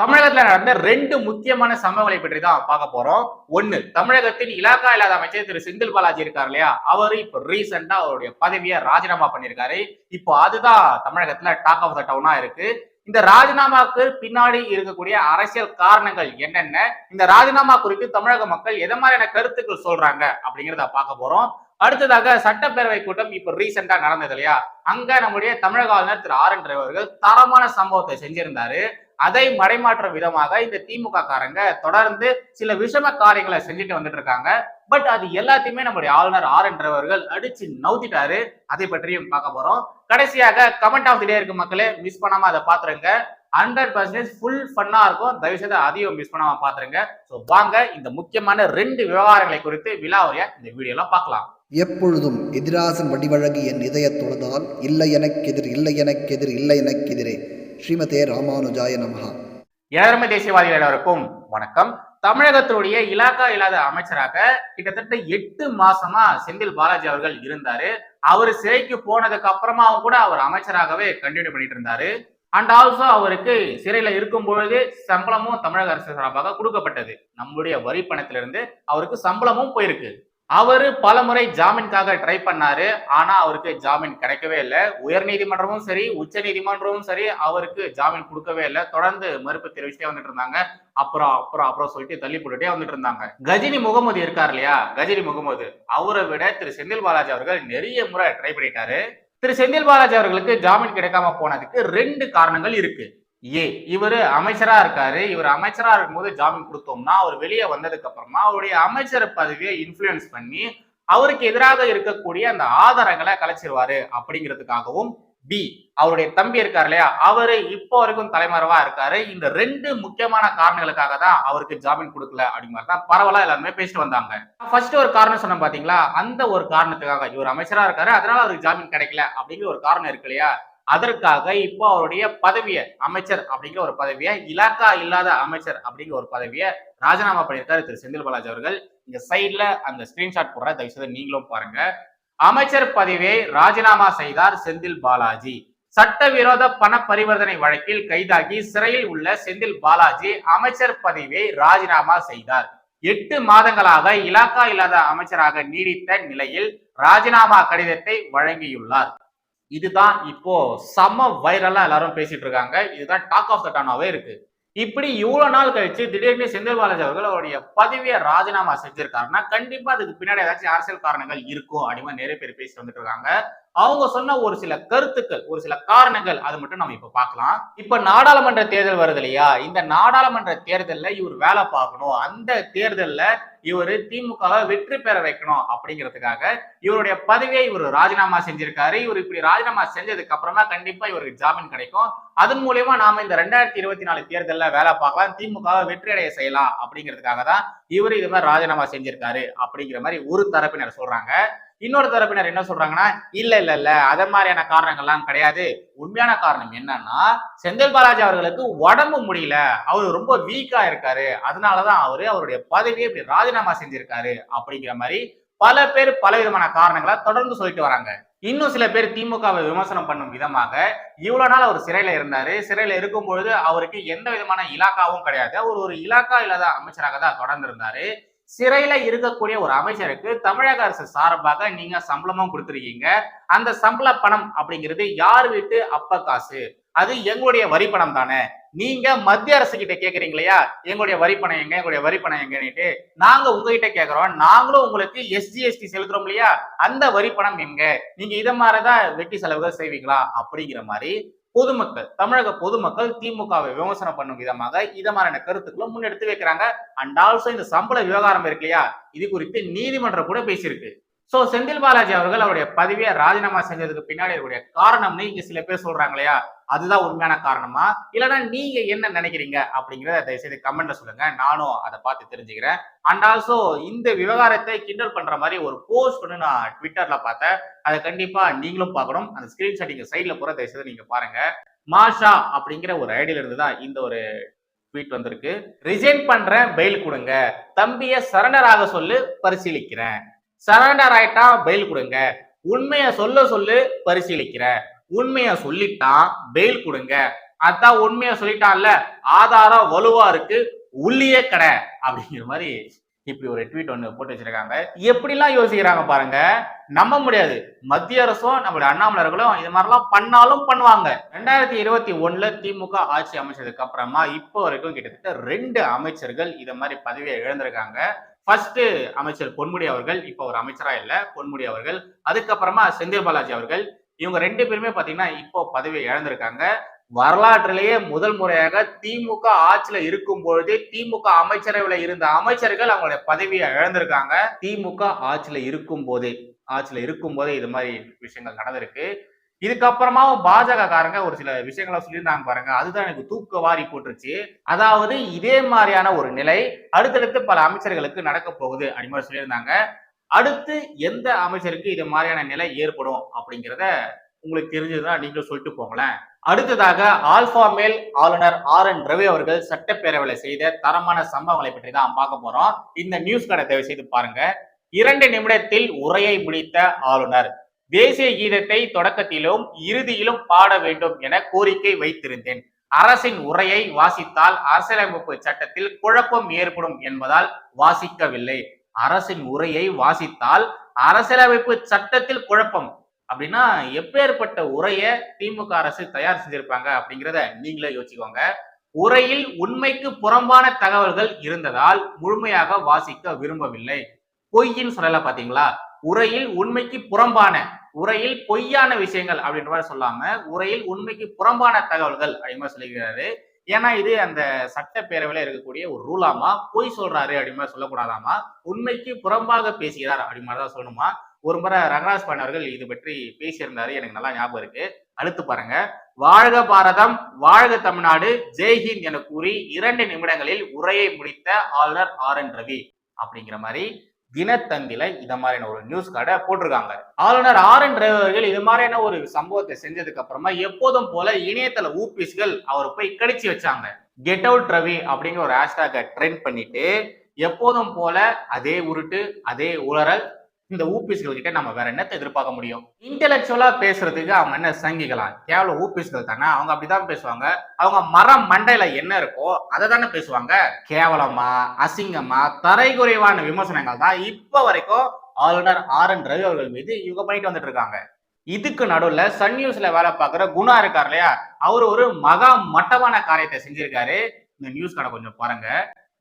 தமிழகத்துல நடந்த ரெண்டு முக்கியமான சம்பவங்களை பற்றி தான் பார்க்க போறோம். ஒண்ணு தமிழகத்தின் இலாக்கா இல்லாத அமைச்சர் திரு செந்தில் பாலாஜி இருக்கார் இல்லையா? அவரு இப்ப ரீசெண்டா அவருடைய பதவியை ராஜினாமா பண்ணியிருக்காரு. இப்போ அதுதான் தமிழகத்துல டாக் ஆஃப் த டவுனா இருக்கு. இந்த ராஜினாமாக்கு பின்னாடி இருக்கக்கூடிய அரசியல் காரணங்கள் என்னென்ன? இந்த ராஜினாமா குறித்து தமிழக மக்கள் எதை மாதிரியான கருத்துக்கள் சொல்றாங்க அப்படிங்கிறத பார்க்க போறோம். அடுத்ததாக சட்டப்பேரவை கூட்டம் இப்ப ரீசெண்டா நடந்தது இல்லையா? அங்க நம்முடைய தமிழக ஆளுநர் திரு ஆர் என் அவர்கள் தரமான சம்பவத்தை செஞ்சிருந்தாரு. அதை மடைமாற்ற விதமாக இந்த திமுக காரங்க தொடர்ந்து சில விஷம காரியங்களை செஞ்சுட்டு வந்துட்டு இருக்காங்க. பட் அது எல்லாத்தையுமே நம்முடைய ஆளுநர் ஆர் என் அவர்கள் அடிச்சு நவுத்திட்டாரு. அதை பற்றியும் பார்க்க போறோம். கடைசியாக கமெண்ட் ஆஃப் தி டே இருக்கு மக்களே மிஸ் பண்ணாம அதை பாத்துருங்க. ஹண்ட்ரட் பர்சன்டேஜ் ஃபுல் ஃபன்னா இருக்கும். தயவு செய்து அதையும் மிஸ் பண்ணாம பாத்துருங்க. ஸோ வாங்க இந்த முக்கியமான ரெண்டு விவகாரங்களை குறித்து விழாவுடைய இந்த வீடியோலாம் பார்க்கலாம். எப்பொழுதும் எதிராசன் வடிவழகு என் இதயத் தொழுதால் இல்லை எனக்கெதிர் இல்லை எனக்கெதிர் இல்லை எனக்கெதிரே ஸ்ரீமதே ராமானுஜாய நமஹா. ஏழமை தேசியவாதிகள் அனைவருக்கும் வணக்கம். தமிழகத்தினுடைய இலாக்கா இல்லாத அமைச்சராக கிட்டத்தட்ட எட்டு மாசமா செந்தில் பாலாஜி அவர்கள் இருந்தாரு. அவர் சிறைக்கு போனதுக்கு அப்புறமாவும் கூட அவர் அமைச்சராகவே கண்டினியூ பண்ணிட்டு இருந்தாரு. அண்ட் ஆல்சோ அவருக்கு சிறையில இருக்கும் பொழுது சம்பளமும் தமிழக அரசு சார்பாக கொடுக்கப்பட்டது. நம்முடைய வரி பணத்திலிருந்து அவருக்கு சம்பளமும் போயிருக்கு. அவரு பல முறை ஜாமீனுக்காக ட்ரை பண்ணாரு. ஆனா அவருக்கு ஜாமீன் கிடைக்கவே இல்லை. உயர் நீதிமன்றமும் சரி உச்ச நீதிமன்றமும் சரி அவருக்கு ஜாமீன் கொடுக்கவே இல்லை. தொடர்ந்து மறுப்பு தெரிவிச்சுட்டே வந்துட்டு இருந்தாங்க. அப்புறம் அப்புறம் அப்புறம் சொல்லிட்டு தள்ளி போட்டுட்டே வந்துட்டு இருந்தாங்க. கஜினி முகமது இருக்கார் இல்லையா? கஜினி முகமது. அவரை விட திரு செந்தில் பாலாஜி அவர்கள் நிறைய முறை ட்ரை பண்ணிட்டாரு. திரு செந்தில் பாலாஜி அவர்களுக்கு ஜாமீன் கிடைக்காம போனதுக்கு ரெண்டு காரணங்கள் இருக்கு. ஏ இவர் அமைச்சரா இருக்காரு. இவர் அமைச்சரா இருக்கும்போது ஜாமீன் கொடுத்தோம்னா அவர் வெளியே வந்ததுக்கு அப்புறமா அவருடைய அமைச்சர் பதவியை இன்ஃப்ளூயன்ஸ் பண்ணி அவருக்கு எதிராக இருக்கக்கூடிய அந்த ஆதாரங்களை கலைச்சிருவாரு அப்படிங்கிறதுக்காகவும் பி அவருடைய தம்பி இருக்கார் இல்லையா? அவரு இப்போ வரைக்கும் தலைமறைவா இருக்காரு. இந்த ரெண்டு முக்கியமான காரணங்களுக்காக தான் அவருக்கு ஜாமீன் கொடுக்கல அப்படிங்கிற தான் பரவலா எல்லாருமே பேசிட்டு வந்தாங்க. ஃபர்ஸ்ட் ஒரு காரணம் சொன்ன பாத்தீங்களா? அந்த ஒரு காரணத்துக்காக இவர் அமைச்சரா இருக்காரு. அதனால அவருக்கு ஜாமீன் கிடைக்கல அப்படிங்கிற ஒரு காரணம் இருக்கு இல்லையா? அதற்காக இப்போ அவருடைய பதவியை அமைச்சர் அப்படிங்கிற ஒரு பதவியை இலாக்கா இல்லாத அமைச்சர் அப்படிங்கிற ஒரு பதவியை ராஜினாமா பண்ணியிருக்காரு திரு செந்தில் பாலாஜி அவர்கள். இந்த சைட்ல அந்த ஸ்கிரீன்ஷாட் போடுற தயவுசெய்து நீங்களும் பாருங்க. அமைச்சர் பதவியை ராஜினாமா செய்தார் செந்தில் பாலாஜி. சட்டவிரோத பண பரிவர்த்தனை வழக்கில் கைதாகி சிறையில் உள்ள செந்தில் பாலாஜி அமைச்சர் பதவியை ராஜினாமா செய்தார். எட்டு மாதங்களாக இலாக்கா இல்லாத அமைச்சராக நீடித்த நிலையில் ராஜினாமா கடிதத்தை வழங்கியுள்ளார். இதுதான் இப்போ செம வைரலா எல்லாரும் பேசிட்டு இருக்காங்க இதுதான் டாக் ஆஃப் த டானாவே இருக்கு. இப்படி இவ்வளவு நாள் கழிச்சு திடீர்னு செந்தில் பாலாஜி அவர்கள் அவருடைய பதவியை ராஜினாமா செஞ்சிருக்காருன்னா கண்டிப்பா அதுக்கு பின்னாடி ஏதாச்சும் அரசியல் காரணங்கள் இருக்கும் அப்படின்னு நிறைய பேர் பேசிட்டு வந்துட்டு இருக்காங்க அவங்க சொன்ன ஒரு சில கருத்துக்கள் ஒரு சில காரணங்கள் அது மட்டும் நம்ம இப்ப பார்க்கலாம். இப்ப நாடாளுமன்ற தேர்தல் வருது இல்லையா? இந்த நாடாளுமன்ற தேர்தல்ல இவர் வேலை பார்க்கணும். அந்த தேர்தல்ல இவர் திமுகவை வெற்றி பெற வைக்கணும் அப்படிங்கிறதுக்காக இவருடைய பதவியை இவர் ராஜினாமா செஞ்சிருக்காரு. இவர் இப்படி ராஜினாமா செஞ்சதுக்கு அப்புறமா கண்டிப்பா இவருக்கு ஜாமீன் கிடைக்கும். அதன் மூலியமா நாம இந்த ரெண்டாயிரத்தி இருபத்தி நாலு தேர்தலில் வேலை பார்க்கலாம். திமுகவை வெற்றி அடைய செய்யலாம் அப்படிங்கிறதுக்காக தான் இவர் இது மாதிரி ராஜினாமா செஞ்சிருக்காரு அப்படிங்கிற மாதிரி ஒரு தரப்பினர் சொல்றாங்க. இன்னொரு தரப்பினர் என்ன சொல்றாங்கன்னா இல்ல இல்ல இல்ல அத மாதிரியான காரணங்கள்லாம் கிடையாது. உண்மையான காரணம் என்னன்னா செந்தில் பாலாஜி அவர்களுக்கு உடம்பு முடியல. அவர் ரொம்ப வீக்கா இருக்காரு. அதனாலதான் அவரு அவருடைய பதவியை இப்படி ராஜினாமா செஞ்சிருக்காரு அப்படிங்கிற மாதிரி பல பேர் பல விதமான காரணங்களை தொடர்ந்து சொல்லிட்டு வராங்க. இன்னும் சில பேர் திமுகவை விமர்சனம் பண்ணும் விதமாக இவ்வளவு நாள் அவர் சிறையில இருந்தாரு. சிறையில இருக்கும் பொழுது அவருக்கு எந்த விதமான இலாக்காவும் கிடையாது. அவர் ஒரு இலாக்கா இல்லாத அமைச்சராக தான் தொடர்ந்து இருந்தாரு சிறையில இருக்கக்கூடிய ஒரு அமைச்சருக்கு தமிழக அரசு சார்பாக நீங்க சம்பளமும் கொடுத்துருக்கீங்க. அந்த சம்பள பணம் அப்படிங்கிறது யார் வீட்டு அப்ப காசு? அது எங்களுடைய வரி பணம் தானே. நீங்க மத்திய அரசு கிட்ட கேக்குறீங்க இல்லையா? எங்களுடைய வரி பணம் எங்க? எங்களுடைய வரி பணம் எங்கன்னுட்டு நாங்க உங்ககிட்ட கேக்குறோம். நாங்களும் உங்களுக்கு எஸ்ஜிஎஸ்டி செலுத்துறோம் இல்லையா? அந்த வரி பணம் எங்க? நீங்க இதை மாதிரிதான் வெட்டி செலவுகள் செய்வீங்களா? அப்படிங்கிற மாதிரி பொதுமக்கள் தமிழக பொதுமக்கள் திமுகவை விமர்சனம் பண்ணும் விதமாக இத மாதிரியான கருத்துக்களும் முன்னெடுத்து வைக்கிறாங்க. அண்ட் ஆல்சோ இந்த சம்பள விவகாரம் இருக்கு இல்லையா? இது குறித்து நீதிமன்றம் கூட பேசியிருக்கு. ஸோ செந்தில் பாலாஜி அவர்கள் அவருடைய பதவியை ராஜினாமா செஞ்சதுக்கு பின்னாடி இருக்கக்கூடிய காரணம்னு இங்க சில பேர் சொல்றாங்க இல்லையா? அதுதான் உண்மையான காரணமா? இல்லைன்னா நீங்க என்ன நினைக்கிறீங்க அப்படிங்கிறத தயவுசெய்து கமெண்ட்ல சொல்லுங்க. நானும் அதை பார்த்து தெரிஞ்சுக்கிறேன். அண்ட் ஆல்சோ இந்த விவகாரத்தை கிண்டல் பண்ற மாதிரி ஒரு போஸ்ட் ஒன்று நான் ட்விட்டர்ல பார்த்தேன். அதை கண்டிப்பா நீங்களும் பார்க்கணும். அந்த ஸ்கிரீன்ஷாட் இங்க சைட்ல போற தயவுசெய்து நீங்க பாருங்க. மாஷா அப்படிங்கிற ஒரு ஐடியில இருந்து தான் இந்த ஒரு ட்வீட் வந்திருக்கு. ரிசைன் பண்ற பெயில் கொடுங்க. தம்பிய ஆக சொல்லு பரிசீலிக்கிறேன். சரண்டர் ஆயிட்டா பெயில் கொடுங்க. உண்மையை சொல்ல சொல்லு பரிசீலிக்கிறேன் உண்மையை சொல்லிட்டான் பெயில் கொடுங்க. அதான் உண்மையை சொல்லிட்டான்ல ஆதாரம் வலுவா இருக்கு உள்ளியே கடை. அப்படிங்கிற மாதிரி இப்படி ஒரு ட்வீட் ஒன்று போட்டு வச்சிருக்காங்க. எப்படிலாம் யோசிக்கிறாங்க பாருங்க. நம்ப முடியாது. மத்திய அரசும் நம்மளுடைய அண்ணாமலர்களும் இது மாதிரிலாம் பண்ணாலும் பண்ணுவாங்க. ரெண்டாயிரத்தி இருபத்தி ஒண்ணுல திமுக ஆட்சி அமைச்சதுக்கு அப்புறமா இப்போ வரைக்கும் கிட்டத்தட்ட ரெண்டு அமைச்சர்கள் இதை மாதிரி பதவியை இழந்திருக்காங்க. ஃபர்ஸ்ட் அமைச்சர் பொன்முடி அவர்கள் இப்போ ஒரு அமைச்சரா இல்ல பொன்முடி அவர்கள் அதுக்கப்புறமா செந்தில் பாலாஜி அவர்கள் இவங்க ரெண்டு பேருமே பாத்தீங்கன்னா இப்போ பதவியை இழந்திருக்காங்க. வரலாற்றிலேயே முதல் முறையாக திமுக ஆட்சியில இருக்கும் பொழுது திமுக அமைச்சரவையில இருந்த அமைச்சர்கள் அவங்களுடைய பதவியை இழந்திருக்காங்க. திமுக ஆட்சியில இருக்கும் போதே ஆட்சியில இருக்கும் போதே இது மாதிரி விஷயங்கள் நடந்திருக்கு. இதுக்கப்புறமாவும் பாஜக காரங்க ஒரு சில விஷயங்களை சொல்லியிருந்தாங்க பாருங்க. அதுதான் எனக்கு தூக்க வாரி போட்டுருச்சு. அதாவது இதே மாதிரியான ஒரு நிலை அடுத்தடுத்து பல அமைச்சர்களுக்கு நடக்க போகுது அப்படிமாரி சொல்லியிருந்தாங்க. அடுத்து எந்த அமைச்சருக்கு இது மாதிரியான நிலை ஏற்படும் அப்படிங்கிறத உங்களுக்கு தெரிஞ்சதுன்னா நீங்களும் சொல்லிட்டு போங்களேன். அடுத்ததாக ஆல்பா மேல் ஆளுநர் ஆர் என் ரவி அவர்கள் சட்டப்பேரவையில் செய்த தரமான சம்பவங்களை பற்றி தான் பார்க்க போறோம். இந்த நியூஸ் கடை தயவு செய்து பாருங்க. இரண்டு நிமிடத்தில் உரையை முடித்த ஆளுநர் தேசிய கீதத்தை தொடக்கத்திலும் இறுதியிலும் பாட வேண்டும் என கோரிக்கை வைத்திருந்தேன். அரசின் உரையை வாசித்தால் அரசியலமைப்பு சட்டத்தில் குழப்பம் ஏற்படும் என்பதால் வாசிக்கவில்லை. அரசின் உரையை வாசித்தால் அரசியலமைப்பு சட்டத்தில் குழப்பம். அப்படின்னா எப்பேற்பட்ட உரையை திமுக அரசு தயார் செஞ்சிருப்பாங்க அப்படிங்கிறத நீங்களே யோசிச்சுக்கோங்க. உரையில் உண்மைக்கு புறம்பான தகவல்கள் இருந்ததால் முழுமையாக வாசிக்க விரும்பவில்லை. பொய்யின் சொல்லல பாத்தீங்களா உரையில் உண்மைக்கு புறம்பான உரையில் பொய்யான விஷயங்கள் அப்படின்ற மாதிரி சொல்லாம உரையில் உண்மைக்கு புறம்பான தகவல்கள் அப்படின்ற மாதிரி சொல்லிக்கிறாரு. ஏன்னா இது அந்த சட்டப்பேரவையில இருக்கக்கூடிய ஒரு ரூலாமா பொய் சொல்றாரு அப்படின்னு மாதிரி சொல்லக்கூடாதாமா உண்மைக்கு புறம்பாக பேசுகிறார் அப்படின்னு மாதிரி தான் சொல்லணுமா? ஒரு முறை ரங்கராஜ் பாண்டியன் அவர்கள் இது பற்றி பேசியிருந்தாரு எனக்கு நல்லா ஞாபகம் இருக்கு. அடுத்து பாருங்க. வாழ்க பாரதம் வாழ்க தமிழ்நாடு ஜெய்ஹிந்த் என கூறி இரண்டு நிமிடங்களில் உரையை முடித்த ஆளுநர் ஆர் என் ரவி அப்படிங்கிற மாதிரி தினத்தந்தில இத மாதிரியான ஒரு நியூஸ் கார்டை போட்டிருக்காங்க. ஆளுநர் ஆர் என் ரவி இது மாதிரியான ஒரு சம்பவத்தை செஞ்சதுக்கு அப்புறமா எப்போதும் போல இணையதள ஊபிஸ்கள் அவர் போய் கடிச்சு வச்சாங்க. கெட் அவுட் ரவி அப்படிங்கிற ஒரு ஹேஷ்டாக ட்ரெண்ட் பண்ணிட்டு எப்போதும் போல அதே உருட்டு அதே உளறல் இந்த ஊபிஸ்கள் கிட்ட நம்ம வேற என்னத்தை எதிர்பார்க்க முடியும்? இன்டெலக்சுவலா பேசுறதுக்கு அவங்க என்ன சங்கிக்கலாம் கேவலம் ஊபிஸ்கள் தானே? அவங்க அப்படிதான் பேசுவாங்க. அவங்க மரம் மண்டையில என்ன இருக்கோ அதை தானே பேசுவாங்க. கேவலமா அசிங்கமா தரைகுறைவான விமர்சனங்கள் தான் இப்ப வரைக்கும் ஆளுநர் ஆர் என் ரவி அவர்கள் மீது இவங்க பண்ணிட்டு வந்துட்டு இருக்காங்க. இதுக்கு நடுவில் சன் நியூஸ்ல வேலை பார்க்குற குணா இருக்கார் இல்லையா? அவர் ஒரு மகா மட்டமான காரியத்தை செஞ்சிருக்காரு. இந்த நியூஸ் கடை கொஞ்சம் பாருங்க.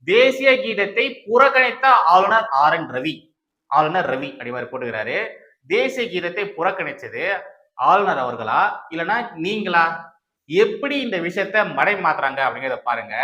தேசிய கீதத்தை புறக்கணித்த ஆளுநர் ஆர் என் ரவி. ஆளுநர் ரவி அப்படி போட்டுக்கிறாரு. தேசிய கீதத்தை புறக்கணிச்சது ஆளுநர் அவர்களா? இல்லைன்னா நீங்களா? எப்படி இந்த விஷயத்த மடை மாத்துறாங்க அப்படிங்கிறத பாருங்க.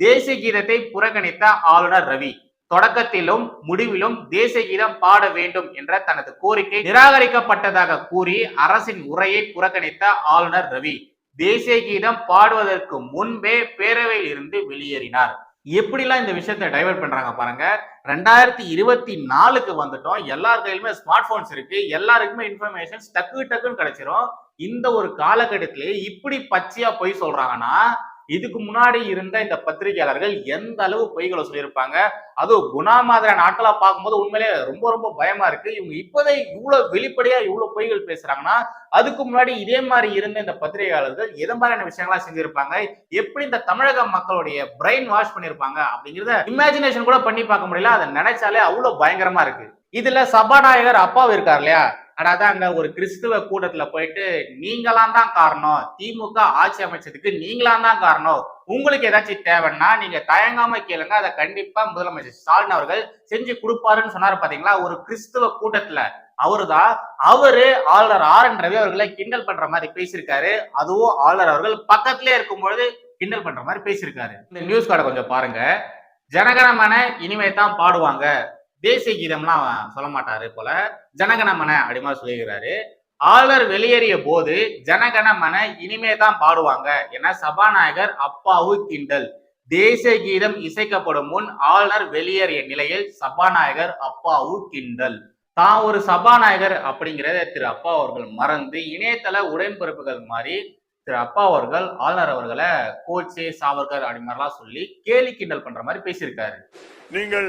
தேசிய கீதத்தை புறக்கணித்த ஆளுநர் ரவி தொடக்கத்திலும் முடிவிலும் தேசிய கீதம் பாட வேண்டும் என்ற தனது கோரிக்கை நிராகரிக்கப்பட்டதாக கூறி அரசின் உரையை புறக்கணித்த ஆளுநர் ரவி தேசிய கீதம் பாடுவதற்கு முன்பே பேரவையில் இருந்து வெளியேறினார். எப்படிலாம் இந்த விஷயத்தை டைவர்ட் பண்றாங்க பாருங்க. ரெண்டாயிரத்தி இருபத்தி நாலுக்கு வந்துட்டோம். எல்லார் கையிலுமே ஸ்மார்ட் போன்ஸ் இருக்கு. எல்லாருக்குமே இன்ஃபர்மேஷன் டக்கு டக்குன்னு கிடைச்சிரும். இந்த ஒரு காலகட்டத்திலேயே இப்படி பச்சையா பொய் சொல்றாங்கன்னா இதுக்கு முன்னாடி இருந்த இந்த பத்திரிகையாளர்கள் எந்த அளவு பொய்களை சொல்லியிருப்பாங்க? அதுவும் குணா மாதிரியான நாட்களா பார்க்கும்போது உண்மையிலே ரொம்ப ரொம்ப பயமா இருக்கு. இவங்க இப்போதே இவ்வளவு வெளிப்படையா இவ்வளவு பொய்கள் பேசுறாங்கன்னா அதுக்கு முன்னாடி இதே மாதிரி இருந்த இந்த பத்திரிகையாளர்கள் எது மாதிரியான விஷயங்களா செஞ்சிருப்பாங்க? எப்படி இந்த தமிழக மக்களுடைய பிரெயின் வாஷ் பண்ணிருப்பாங்க அப்படிங்கிறத இமேஜினேஷன் கூட பண்ணி பார்க்க முடியல. அதை நினைச்சாலே அவ்வளவு பயங்கரமா இருக்கு. இதுல சபாநாயகர் அப்பாவு இருக்கார் இல்லையா? அடாதான் அங்க ஒரு கிறிஸ்துவ கூட்டத்துல போயிட்டு நீங்களாம் தான் காரணம். திமுக ஆட்சி அமைச்சதுக்கு நீங்களாம் தான் காரணம். உங்களுக்கு ஏதாச்சும் தேவைன்னா நீங்க தயங்காம கேளுங்க. அதை கண்டிப்பா முதலமைச்சர் ஸ்டாலின் அவர்கள் செஞ்சு கொடுப்பாருன்னு சொன்னாரு பாத்தீங்களா? ஒரு கிறிஸ்துவ கூட்டத்துல. அவருதான் அவரு ஆளுநர் ஆர் என் ரவி அவர்களை கிண்டல் பண்ற மாதிரி பேசியிருக்காரு. அதுவும் ஆளுநர் அவர்கள் பக்கத்திலே இருக்கும் பொழுது கிண்டல் பண்ற மாதிரி பேசியிருக்காரு. இந்த நியூஸ் கார்டை கொஞ்சம் பாருங்க. ஜனகணமன இனிமே தான் பாடுவாங்க. தேசிய கீதம்லாம் சொல்ல மாட்டாரு போல. ஜனகணமன அப்படி மாதிரி சொல்லியிருக்கிறாரு. ஆளுநர் வெளியேறிய போது ஜனகணமன இனிமே தான் பாடுவாங்க என சபாநாயகர் அப்பாவு கிண்டல். தேசிய கீதம் இசைக்கப்படும் முன் ஆளுநர் வெளியேறிய நிலையில் சபாநாயகர் அப்பாவு கிண்டல். தான் ஒரு சபாநாயகர் அப்படிங்கிறத திரு அப்பா அவர்கள் மறந்து இணையதள உடன்பிறப்புகள் மாதிரி திரு அப்பா அவர்கள் ஆளுநர் அவர்களை கோச்சே சாவர்கர் அப்படி மாதிரிலாம் சொல்லி கேலி கிண்டல் பண்ற மாதிரி பேசியிருக்காரு. நீங்கள்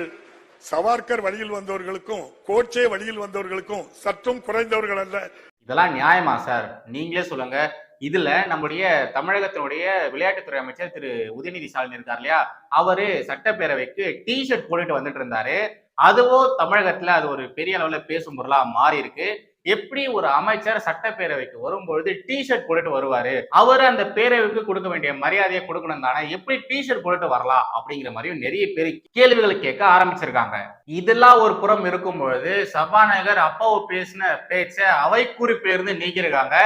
சவார்கர் வழியில் வந்தவர்களுக்கும் கோட்சே வழியில் வந்தவர்களுக்கும் சற்றும் குறைந்தவர்கள் அல்ல. இதெல்லாம் நியாயமா சார்? நீங்களே சொல்லுங்க. இதுல நம்முடைய தமிழகத்தினுடைய விளையாட்டுத்துறை அமைச்சர் திரு. உதயநிதி ஸ்டாலின் இருக்கார் இல்லையா? அவரு சட்டப்பேரவைக்கு டி ஷர்ட் போட்டுட்டு வந்துட்டு இருந்தாரு. அதுவும் தமிழகத்துல அது ஒரு பெரிய அளவுல பேசும் பொருளா மாறி இருக்கு எப்படி ஒரு அமைச்சர் சட்டப்பேரவைக்கு வரும்பொழுது டி ஷர்ட் போட்டுட்டு வருவாரு? அவர் அந்த பேரவைக்கு கொடுக்க வேண்டிய மரியாதையை கொடுக்கணும் தானே? எப்படி டி ஷர்ட் போட்டுட்டு வரலாம்? அப்படிங்கிற மாதிரியும் நிறைய பேர் கேள்விகளை கேட்க ஆரம்பிச்சிருக்காங்க. இதெல்லாம் ஒரு புறம் இருக்கும் பொழுது சபாநாயகர் அப்பாவு பேசின பேச்ச அவை குறிப்பிலிருந்து நீக்கியிருக்காங்க.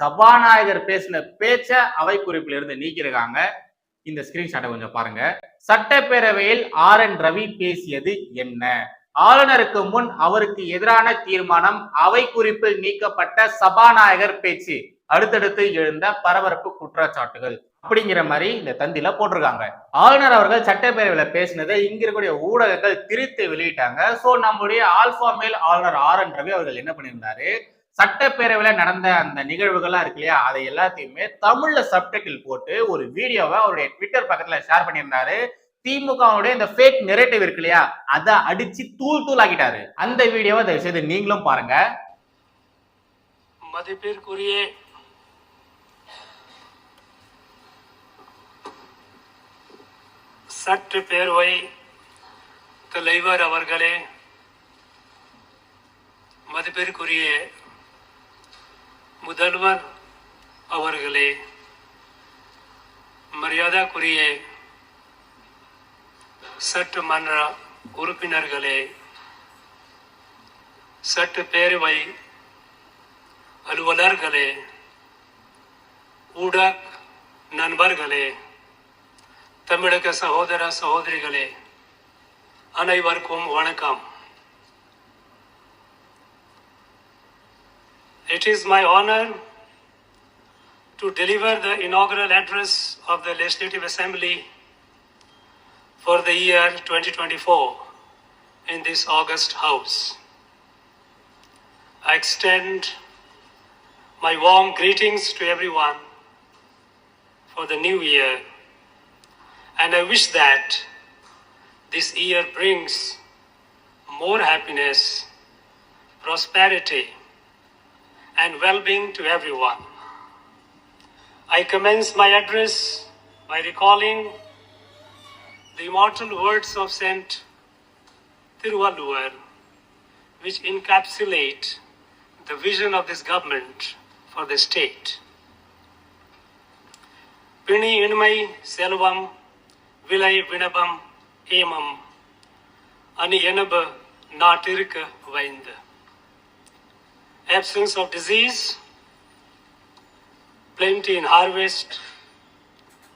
சபாநாயகர் பேசின பேச்ச அவை குறிப்பிலிருந்து நீக்கியிருக்காங்க. இந்த ஸ்கிரீன்ஷாட்டை கொஞ்சம் பாருங்க. சட்டப்பேரவையில் ஆர் என் ரவி பேசியது என்ன? ஆளுநருக்கு முன் அவருக்கு எதிரான தீர்மானம் அவை குறிப்பில் நீக்கப்பட்ட சபாநாயகர் பேச்சு. அடுத்தடுத்து எழுந்த பரபரப்பு குற்றச்சாட்டுகள். அப்படிங்கிற மாதிரி இந்த தந்தில போட்டிருக்காங்க. ஆளுநர் அவர்கள் சட்டப்பேரவையில பேசினதை இங்க இருக்கக்கூடிய ஊடகங்கள் திரித்து வெளியிட்டாங்க. சோ நம்முடைய ஆல்பா மேல் ஆளுநர் ஆர் என் ரவி அவர்கள் என்ன பண்ணியிருந்தாரு? சட்டப்பேரவையில நடந்த அந்த நிகழ்வுகள்லாம் இருக்கு இல்லையா? அதை எல்லாத்தையுமே தமிழ்ல சப்டைட்டில் போட்டு ஒரு வீடியோவை அவருடைய ட்விட்டர் பக்கத்துல ஷேர் பண்ணியிருந்தாரு. திமுகவுடைய இந்த ஃபேக் நெரேட்டிவ் இருக்கு இல்லையா? அதை அடிச்சு தூள் தூள் ஆக்கிட்டாரு. அந்த வீடியோவை தயவு செய்து நீங்களும் பாருங்க. மதிப்பிற்குரிய பேர்வை தலைவர் அவர்களே மதிப்பிற்குரிய முதல்வர் அவர்களே மரியாதைக்குரிய சட்டமன்ற உறுப்பினர்களே சட்டப்பேரவை அலுவலர்களே ஊடக நண்பர்களே தமிழக சகோதர சகோதரிகளே அனைவருக்கும் வணக்கம். It is my honor to deliver the inaugural address of the Legislative Assembly for the year 2024 in this August House. I extend my warm greetings to everyone for the new year, and I wish that this year brings more happiness, prosperity, and well being to everyone. I commence my address by recalling the immortal words of Saint Tiruvalluvar, which encapsulate the vision of this government for the state. பிணி இனிமை செல்வம் விலை வினபம் ஏமம் அணி எனப நாட்டிற்கு வைந்த absence of disease, plenty in harvest,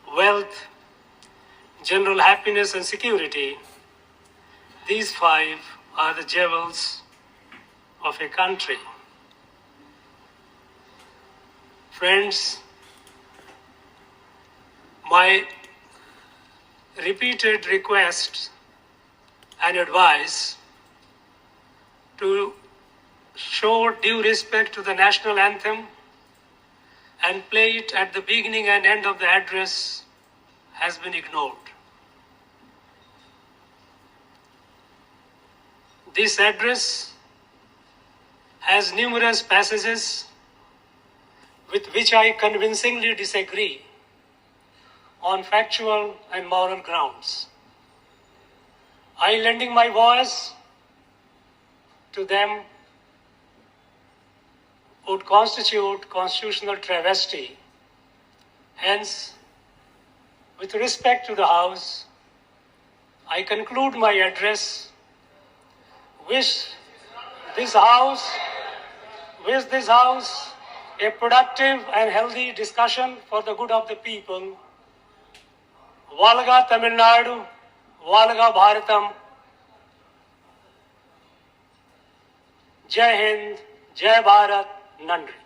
wealth, general happiness and security. These five are the jewels of a country. Friends, my repeated requests and advice to show due respect to the national anthem and play it at the beginning and end of the address has been ignored. This address has numerous passages with which I convincingly disagree on factual and moral grounds. I lending my voice to them would constitute constitutional travesty. Hence, with respect to the House, I conclude my address. Wish this House, wish this House a productive and healthy discussion for the good of the people. Valga Tamil Nadu, Valga Bharatam. Jai Hind, Jai Bharat, Nandri.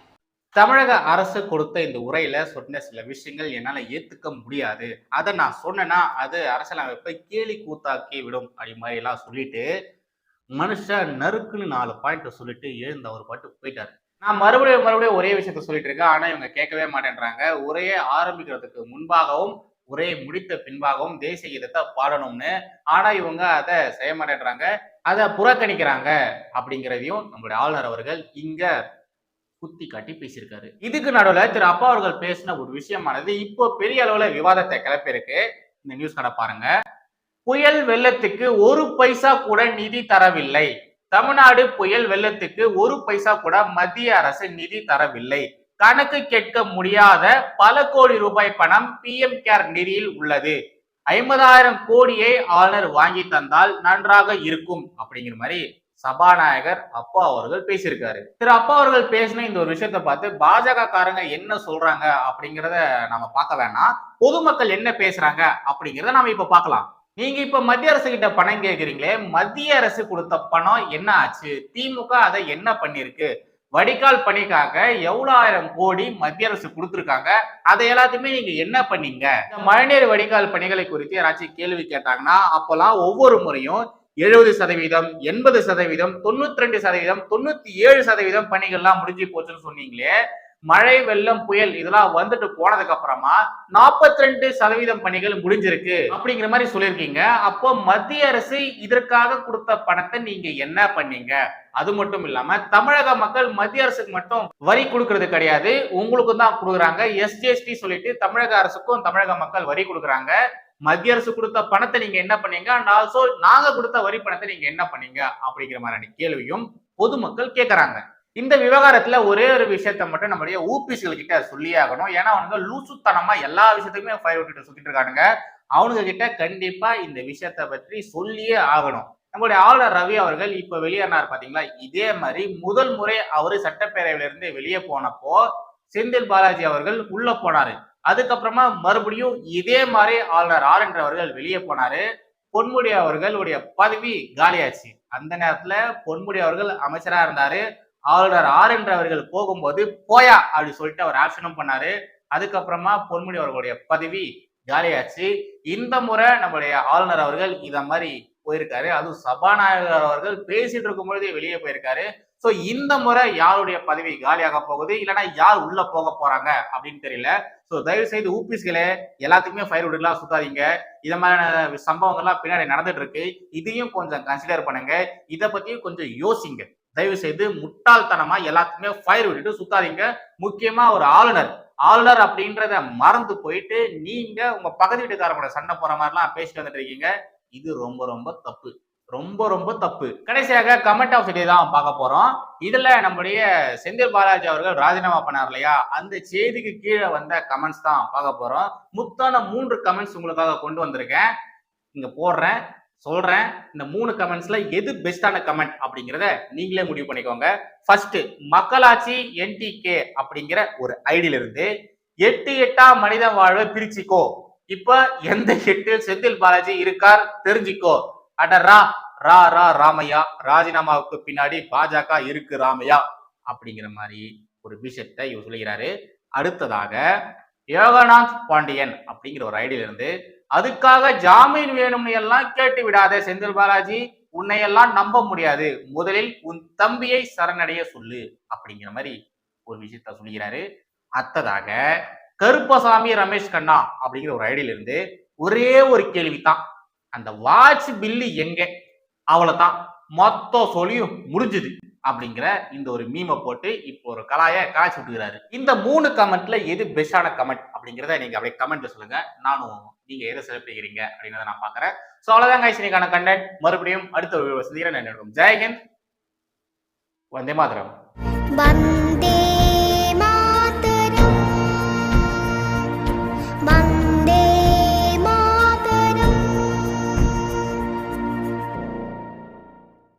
தமிழக அரசு கொடுத்த இந்த உரையில சொன்ன சில விஷயங்கள் என்னால ஏத்துக்க முடியாது அதை நான் சொன்னேன்னா அது அரசியலமைப்பை கேலி கூத்தாக்கி விடும் அப்படி மாதிரி எல்லாம் சொல்லிட்டு மனுஷன் நறுக்குன்னு நாலு பாயிண்ட்டை சொல்லிட்டு எழுந்த அவர் பாட்டு போயிட்டார். நான் மறுபடியும் மறுபடியும் ஒரே விஷயத்த சொல்லிட்டு இருக்கேன். ஆனால் இவங்க கேட்கவே மாட்டேன்றாங்க. உரையை ஆரம்பிக்கிறதுக்கு முன்பாகவும் உரையை முடித்த பின்பாகவும் தேசிய கீதத்தை பாடணும்னு. ஆனா இவங்க அதை செய்ய மாட்டேன்றாங்க. அதை புறக்கணிக்கிறாங்க அப்படிங்கிறதையும் நம்மளுடைய ஆளுநர் அவர்கள் இங்க குத்தி காட்டி பேசியிருக்காரு. இதுக்கு நடுவில் திரு அப்பா அவர்கள் பேசின ஒரு விஷயமானது இப்போ பெரிய அளவுல விவாதத்தை கிளப்பியிருக்கு. இந்த நியூஸ் கடை பாருங்க. புயல் வெள்ளத்துக்கு ஒரு பைசா கூட நிதி தரவில்லை. தமிழ்நாடு புயல் வெள்ளத்துக்கு ஒரு பைசா கூட மத்திய அரசு நிதி தரவில்லை. கணக்கு கேட்க முடியாத பல கோடி ரூபாய் பணம் பி எம் கேர் நிதியில் உள்ளது. ஐம்பதாயிரம் கோடியை ஆளுநர் வாங்கி தந்தால் நன்றாக இருக்கும் அப்படிங்கிற மாதிரி சபாநாயகர் அப்பா அவர்கள் பேசியிருக்காரு. திரு அப்பா அவர்கள் பேசின இந்த ஒரு விஷயத்தை பார்த்து பாஜக காரங்க என்ன சொல்றாங்க அப்படிங்கிறத நம்ம பார்க்க வேணாம். பொதுமக்கள் என்ன பேசுறாங்க அப்படிங்கிறத நாம இப்ப பார்க்கலாம். நீங்க இப்ப மத்திய அரசு கிட்ட பணம் கேட்குறீங்களே மத்திய அரசு கொடுத்த பணம் என்ன ஆச்சு? திமுக அதை என்ன பண்ணிருக்கு? வடிகால் பணிக்காக எவ்வளவு ஆயிரம் கோடி மத்திய அரசு கொடுத்துருக்காங்க? அதை எல்லாத்தையுமே நீங்க என்ன பண்ணீங்க? இந்த மழைநீர் வடிகால் பணிகளை குறித்து யாராச்சும் கேள்வி கேட்டாங்கன்னா அப்பெல்லாம் ஒவ்வொரு முறையும் எழுபது சதவீதம் எண்பது சதவீதம் தொண்ணூத்தி ரெண்டு சதவீதம் தொண்ணூத்தி ஏழு சதவீதம் பணிகள்லாம் முடிஞ்சு போச்சுன்னு சொன்னீங்களே மழை வெள்ளம் புயல் இதெல்லாம் வந்துட்டு போனதுக்கு அப்புறமா நாற்பத்தி ரெண்டு சதவீதம் பணிகள் முடிஞ்சிருக்கு அப்படிங்கிற மாதிரி சொல்லியிருக்கீங்க. அப்போ மத்திய அரசு இதற்காக கொடுத்த பணத்தை நீங்க என்ன பண்ணீங்க? அது மட்டும் இல்லாம தமிழக மக்கள் மத்திய அரசுக்கு மட்டும் வரி கொடுக்கறது கிடையாது. உங்களுக்கும் தான் கொடுக்குறாங்க. எஸ்ஜிஎஸ்டி சொல்லிட்டு தமிழக அரசுக்கும் தமிழக மக்கள் வரி கொடுக்குறாங்க. மத்திய அரசு கொடுத்த பணத்தை நீங்க என்ன பண்ணீங்க? அண்ட் ஆல்சோ நாங்க கொடுத்த வரி பணத்தை நீங்க என்ன பண்ணீங்க? அப்படிங்கிற மாதிரியான கேள்வியும் பொதுமக்கள் கேட்கறாங்க இந்த விவகாரத்துல ஒரே ஒரு விஷயத்த மட்டும் நம்மளுடைய ஊபிசிகள் கிட்ட சொல்லியே ஆகணும். ஏன்னா அவனுங்க லூசுத்தனமா எல்லா விஷயத்துக்குமே ஃபயர் விட்டுட்டு சுத்திட்டு இருக்கானுங்க. அவனுங்க கிட்ட கண்டிப்பா இந்த விஷயத்த பற்றி சொல்லியே ஆகணும். நம்மளுடைய ஆளுநர் ரவி அவர்கள் இப்ப வெளியேறினார் பாத்தீங்களா? இதே மாதிரி முதல் முறை அவரு சட்டப்பேரவையிலிருந்து வெளியே போனப்போ செந்தில் பாலாஜி அவர்கள் உள்ள போனாரு. அதுக்கப்புறமா மறுபடியும் இதே மாதிரி ஆளுநர் ஆர் என்ற அவர்கள் வெளியே போனாரு. பொன்முடி அவர்களுடைய பதவி காலியாச்சு. அந்த நேரத்துல பொன்முடி அவர்கள் அமைச்சரா இருந்தாரு. ஆளுநர் ஆர் என்ற அவர்கள் போகும்போது போயா அப்படி சொல்லிட்டு அவர் ஆப்ஷனும் பண்ணாரு. அதுக்கப்புறமா பொன்முடி அவர்களுடைய பதவி காலியாச்சு. இந்த முறை நம்மளுடைய ஆளுநர் அவர்கள் இத மாதிரி போயிருக்காரு. அதுவும் சபாநாயகர் அவர்கள் பேசிட்டு இருக்கும் பொழுதே வெளியே போயிருக்காரு. சோ இந்த முறை யாருடைய பதவி காலியாக போகுது? இல்லைன்னா யார் உள்ள போக போறாங்க அப்படின்னு தெரியல. சோ தயவு செய்து ஊபிஸ்களே எல்லாத்துக்குமே ஃபயர் விட்டுலாம் சுத்தாதீங்க. இத மாதிரியான சம்பவங்கள்லாம் பின்னாடி நடந்துட்டு இருக்கு. இதையும் கொஞ்சம் கன்சிடர் பண்ணுங்க. இதை பத்தியும் கொஞ்சம் யோசிங்க. தயவு செய்து முட்டாள்தனமா எல்லாத்துக்குமே ஃபயர் விட்டுட்டு சுத்தாதீங்க. முக்கியமா ஒரு ஆளுநர். ஆளுநர் அப்படின்றத மறந்து போயிட்டு நீங்க உங்க பக்கத்து வீட்டுக்காரங்களோட சண்டை போற மாதிரிலாம் பேசிட்டு வந்துட்டு இருக்கீங்க. இது ரொம்ப ரொம்ப தப்பு. ரொம்ப ரொம்ப தப்பு. கடைசியாக கமெண்ட் ஆஃப் டே தான் பார்க்க போறோம். இதுல நம்முடைய செந்தில் பாலாஜி அவர்கள் ராஜினாமா பண்ணார் இல்லையா? அந்த செய்திக்கு கீழே வந்த கமெண்ட்ஸ் தான் பார்க்க போறோம். முத்தான மூன்று கமெண்ட்ஸ் உங்களுக்காக கொண்டு வந்திருக்கேன். இங்க போடுறேன். சொல்றேன். இந்த மூணு கமெண்ட்ஸ்ல எது பெஸ்டான கமெண்ட் அப்படிங்கிறத நீங்களே முடிவு பண்ணிக்கோங்க. ஃபர்ஸ்ட் மக்களாட்சி என்டிகே அப்படிங்கிற ஒரு ஐடியில இருந்து எட்டு எட்டா மனித வாழ்வை பிரிச்சுக்கோ. இப்ப எந்த எட்டில் செந்தில் பாலாஜி இருக்கார் தெரிஞ்சுக்கோ. அடரா ரா ரா ராமையா ராஜினாமாவுக்கு பின்னாடி பாஜக இருக்கு ராமையா அப்படிங்கிற மாதிரி ஒரு விஷயத்தை இவர் சொல்லுகிறாரு அடுத்ததாக யோகநாத் பாண்டியன் அப்படிங்கிற ஒரு ஐடியில இருந்து அதுக்காக ஜாமீன் வேணும்னு எல்லாம் கேட்டு விடாதே செந்தில் பாலாஜி. உன்னை எல்லாம் நம்ப முடியாது. முதலில் உன் தம்பியை சரணடைய சொல்லு அப்படிங்கிற மாதிரி ஒரு விஷயத்த சொல்லுகிறாரு அடுத்ததாக கருப்பசாமி ரமேஷ் கண்ணா அப்படிங்கிற ஒரு ஐடியில இருந்து ஒரே ஒரு கேள்வி தான் அந்த வாட்ச் பில்லு எங்க? அவ்வளவுதான். மொத்தம் சொல்லியும் முடிஞ்சுது அப்படிங்கிற இந்த ஒரு மீமை போட்டு இப்போ ஒரு கலாய காய்ச்சி விட்டுக்கிறாரு. இந்த மூணு கமெண்ட்ல எது பெஸ்டான கமெண்ட் அப்படிங்கிறத நீங்க அப்படியே கமெண்ட்ல சொல்லுங்க. நானும் நீங்கள் எதை சிறப்பிக்கிறீங்க அப்படிங்கிறத நான் பாக்குறேன் சோ அவ்வளோதான் கைசினிக்கான கண்டென்ட் மறுபடியும் அடுத்த சந்திக்கிறேன். என்ன ஜெயஹிந்த் வந்தே மாதரம். வந்தே